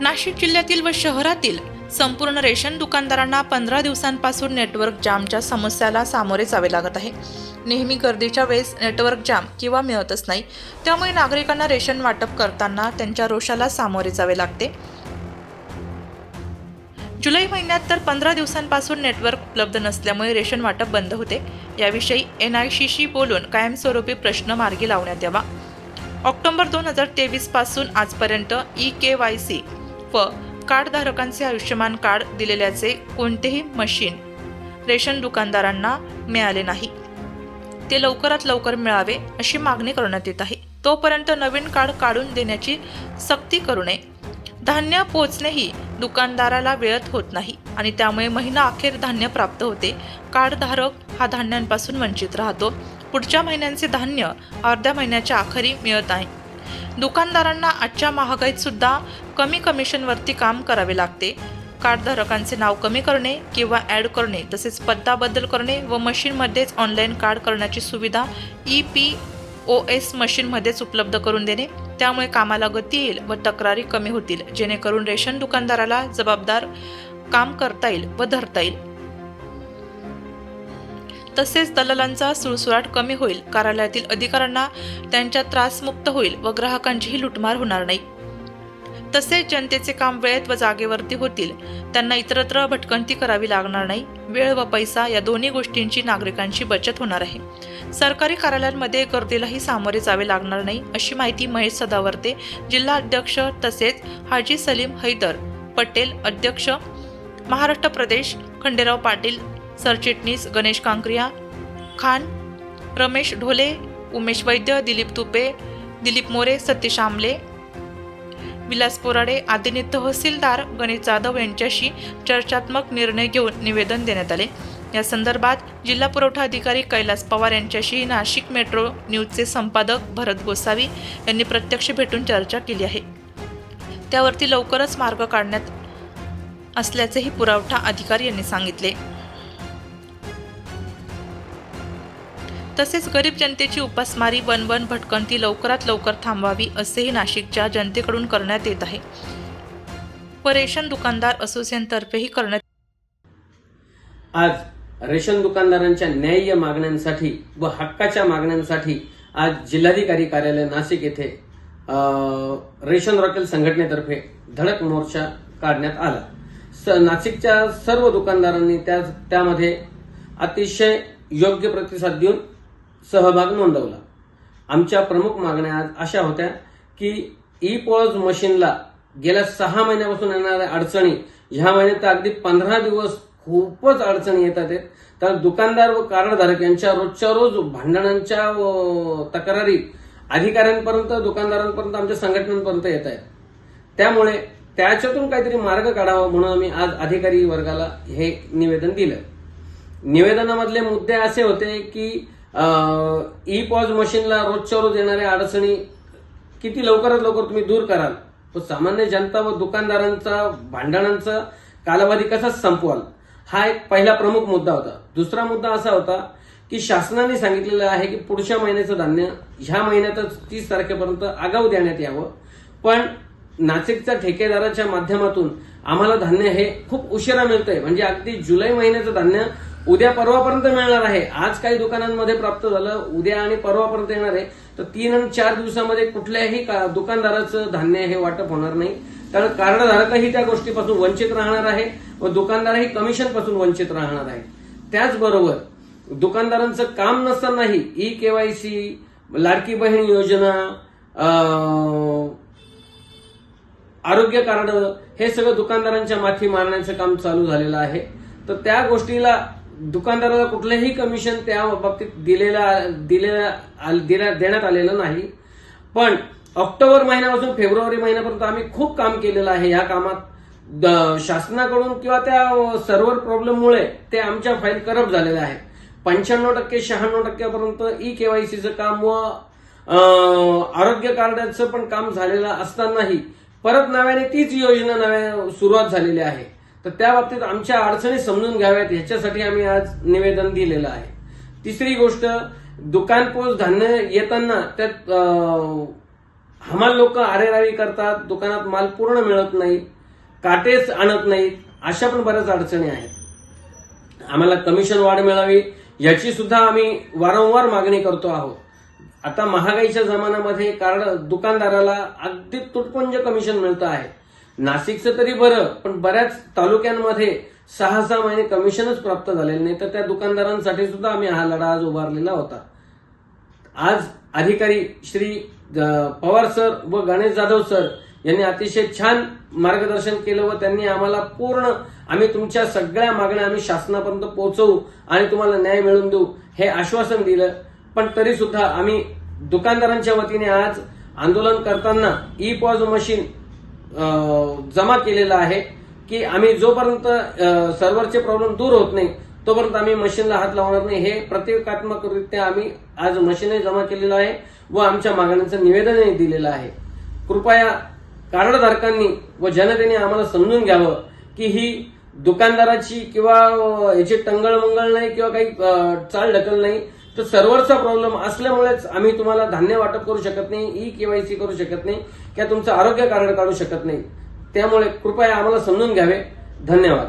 नाशिक जिल्ह्यातील व शहरातील संपूर्ण रेशन दुकानदारांना पंधरा दिवसांपासून नेटवर्क जामच्या समस्याला सामोरे जावे लागत आहे. नेहमी गर्दीच्या वेळेस नेटवर्क जाम किंवा मिळतच नाही. त्यामुळे नागरिकांना रेशन वाटप करताना त्यांच्या रोषाला सामोरे जावे लागते. जुलै महिन्यात तर पंधरा दिवसांपासून नेटवर्क उपलब्ध नसल्यामुळे रेशन वाटप बंद होते. याविषयी एन आय सीशी बोलून कायमस्वरूपी प्रश्न मार्गी लावण्यात यावा. ऑक्टोबर दोन हजार तेवीसपासून आजपर्यंत ई के वाय सी व कार्डधारकांचे आयुष्यमान कार्ड दिलेल्याचे कोणतेही मशीन रेशन दुकानदारांना मिळाले नाही. ते लवकरात लवकर मिळावे अशी मागणी करण्यात येत आहे. तोपर्यंत नवीन कार्ड काढून देण्याची सक्ती करू नये. धान्य पोचणेही दुकानदाराला वेळत होत नाही आणि त्यामुळे महिना अखेर धान्य प्राप्त होते. कार्डधारक हा धान्यांपासून वंचित राहतो. पुढच्या महिन्यांचे धान्य अर्ध्या महिन्याच्या अखेरी मिळत आहे. दुकानदारांना आजच्या महागाईत सुद्धा कमी कमिशनवरती काम करावे लागते. कार्डधारकांचे नाव कमी करणे किंवा ॲड करणे तसेच पत्ता बदल करणे व मशीनमध्येच ऑनलाईन कार्ड करण्याची सुविधा ई पी ओ एस मशीनमध्येच उपलब्ध करून देणे. त्यामुळे कामाला गती येईल व तक्रारी कमी होतील. जेणेकरून रेशन दुकानदाराला जबाबदार काम करता येईल व धरता येईल. तसेच दलालांचा सुळसुळाट कमी होईल. कार्यालयातील अधिकाऱ्यांना त्यांच्या त्रासमुक्त होईल व ग्राहकांचीही लुटमार होणार नाही. तसेच जनतेचे काम वेळेत व जागेवरती होतील. त्यांना इतरत्र भटकंती करावी लागणार नाही. वेळ व पैसा या दोन्ही गोष्टींची नागरिकांची बचत होणार आहे. सरकारी कार्यालयांमध्ये गर्दीलाही सामोरे जावे लागणार नाही अशी माहिती महेश सदावर्ते जिल्हा अध्यक्ष तसेच हाजी सलीम हैदर पटेल अध्यक्ष महाराष्ट्र प्रदेश खंडेराव पाटील सरचिटणीस गणेश कांक्रिया खान रमेश ढोले उमेश वैद्य दिलीप तुपे दिलीप मोरे सतीश आमले विलास पोराडे आदींनी तहसीलदार गणेश जाधव यांच्याशी चर्चात्मक निर्णय घेऊन निवेदन देण्यात आले. या संदर्भात जिल्हा पुरवठा अधिकारी कैलास पवार यांच्याशी नाशिक मेट्रो न्यूजचे संपादक भरत गोसावी यांनी प्रत्यक्ष भेटून चर्चा केली आहे. त्यावरती लवकरच मार्ग काढण्यात असल्याचेही पुरवठा अधिकारी यांनी सांगितले. तसेच गरीब जनतेची उपासमारी वनवन भटकंती लवकरात लवकर थांबवावी असेही नाशिकच्या जनतेकडून करण्यात येत आहे. व रेशन दुकानदार असोसिएशनतर्फेही करण्यात आज रेशन दुकानदारांच्या न्याय्य मागण्यांसाठी व हक्काच्या मागण्यांसाठी आज जिल्हाधिकारी कार्यालय नाशिक येथे रेशन रॉकेल संघटनेतर्फे धडक मोर्चा काढण्यात आला. स- नाशिकच्या सर्व दुकानदारांनी त्या त्यामध्ये अतिशय योग्य प्रतिसाद देऊन सहभाग नोंदवला. आमच्या प्रमुख मागण्या आज अशा होत्या की ई पॉज मशीनला गेल्या सहा महिन्यापासून येणाऱ्या अडचणी ह्या महिन्यात अगदी पंधरा दिवस खूपच अडचणी येतात तर दुकानदार व कार्डधारक यांच्या रोजच्या रोज भांडणांच्या व तक्रारी अधिकाऱ्यांपर्यंत दुकानदारांपर्यंत आमच्या संघटनांपर्यंत येत आहेत. त्यामुळे त्याच्यातून काहीतरी मार्ग काढावा म्हणून आम्ही आज अधिकारी वर्गाला हे निवेदन दिलं. निवेदनामधले मुद्दे असे होते की ई पॉज मशीनला रोजच्या रोज येणाऱ्या अडचणी किती लवकरात लवकर तुम्ही दूर कराल? व सामान्य जनता व दुकानदारांचा भांडणांचा कालावधी कसा संपवाल? हा एक पहिला प्रमुख मुद्दा होता. दुसरा मुद्दा असा होता की शासनाने सांगितलेलं आहे की पुढच्या महिन्याचं धान्य ह्या महिन्यातच तीस तारखेपर्यंत आगाऊ देण्यात यावं. पण नाशिकच्या ठेकेदाराच्या माध्यमातून आम्हाला धान्य हे खूप उशिरा मिळतंय. म्हणजे अगदी जुलै महिन्याचं धान्य उद्या परवापर्यंत मिळणार आहे. आज काही दुकानांमध्ये प्राप्त झालं उद्या आणि परवापर्यंत येणार आहे. तर तीन आणि चार दिवसामध्ये कुठल्याही का- दुकानदाराचं धान्य हे वाटप होणार नाही. कारण कार्डधारकही त्या गोष्टीपासून वंचित राहणार आहे व दुकानदारही कमिशनपासून वंचित राहणार आहे. त्याचबरोबर दुकानदारांचं काम नसतानाही ई केवायसी लाडकी बहीण योजना आरोग्य कार्ड हे सगळं दुकानदारांच्या माथी मारण्याचं काम चालू झालेलं आहे. तर त्या गोष्टीला दुकानदाराला कुठलंही कमिशन त्या बाबतीत दिलेला दिलेला आल- दिल्या- देण्यात आलेलं नाही. पण ऑक्टोबर महिन्यापासून फेब्रुवारी महिन्यापर्यंत आम्ही खूप काम केलेलं आहे या कामात. द- शासनाकडून किंवा त्या सर्व्हर प्रॉब्लेममुळे ते आमच्या फाईल करप्ट झालेल्या आहेत पंच्याण्णव टक्के शहाण्णव टक्क्यापर्यंत ई केवायसीचं काम व आरोग्य कार्डाचं पण काम झालेलं असतानाही परत नव्याने तीच योजना नव्या सुरुवात झालेली आहे. तर त्या बाबतीत आमच्या अडचणी समजून घ्याव्यात ह्याच्यासाठी आम्ही आज निवेदन दिलेलं आहे. तिसरी गोष्ट दुकानपोच धान्य येताना त्यात हमाल लोक आरेरावी करतात दुकानात माल पूर्ण मिळत नाही काटेच आणत नाहीत अशा पण बऱ्याच अडचणी आहेत. आम्हाला कमिशन वाढ मिळावी याची सुद्धा आम्ही वारंवार मागणी करतो आहोत. आता महागाईच्या जमान्यामध्ये कारण दुकानदाराला अगदी तुटपुंज कमिशन मिळतं आहे. नाशिकचं तरी बरं पण बऱ्याच तालुक्यांमध्ये सहा सहा महिने कमिशनच प्राप्त झालेलं नाही. तर त्या दुकानदारांसाठी सुद्धा आम्ही हा लढा आज उभारलेला होता. आज अधिकारी श्री पवार सर व गणेश जाधव सर यांनी अतिशय छान मार्गदर्शन केलं व त्यांनी आम्हाला पूर्ण आम्ही तुमच्या सगळ्या मागण्या आम्ही शासनापर्यंत पोहोचवू आणि तुम्हाला न्याय मिळवून देऊ हे आश्वासन दिलं. पण तरी सुद्धा आम्ही दुकानदारांच्या वतीने आज आंदोलन करताना ई पॉज मशीन जमा केलेला आहे की आम्ही जोपर्यंत सर्व्हरचे प्रॉब्लेम दूर होत नाही तोपर्यंत आम्ही मशीनला हात लावणार नाही. हे प्रतिकात्मकरित्या आम्ही आज मशीनही जमा केलेलं आहे व आमच्या मागण्यांचं निवेदनही दिलेलं आहे. कृपया कार्डधारकांनी व जनतेने आम्हाला समजून घ्यावं की ही दुकानदाराची किंवा याची टंगळमंगळ नाही किंवा काही चाल ढकल नाही. तर सर्व्हरचा प्रॉब्लेम असल्यामुळेच आम्ही तुम्हाला धान्य वाटप करू शकत नाही ई केवायसी करू शकत नाही किंवा तुमचं आरोग्य कार्ड काढू शकत नाही. त्यामुळे कृपया आम्हाला समजून घ्यावे. धन्यवाद.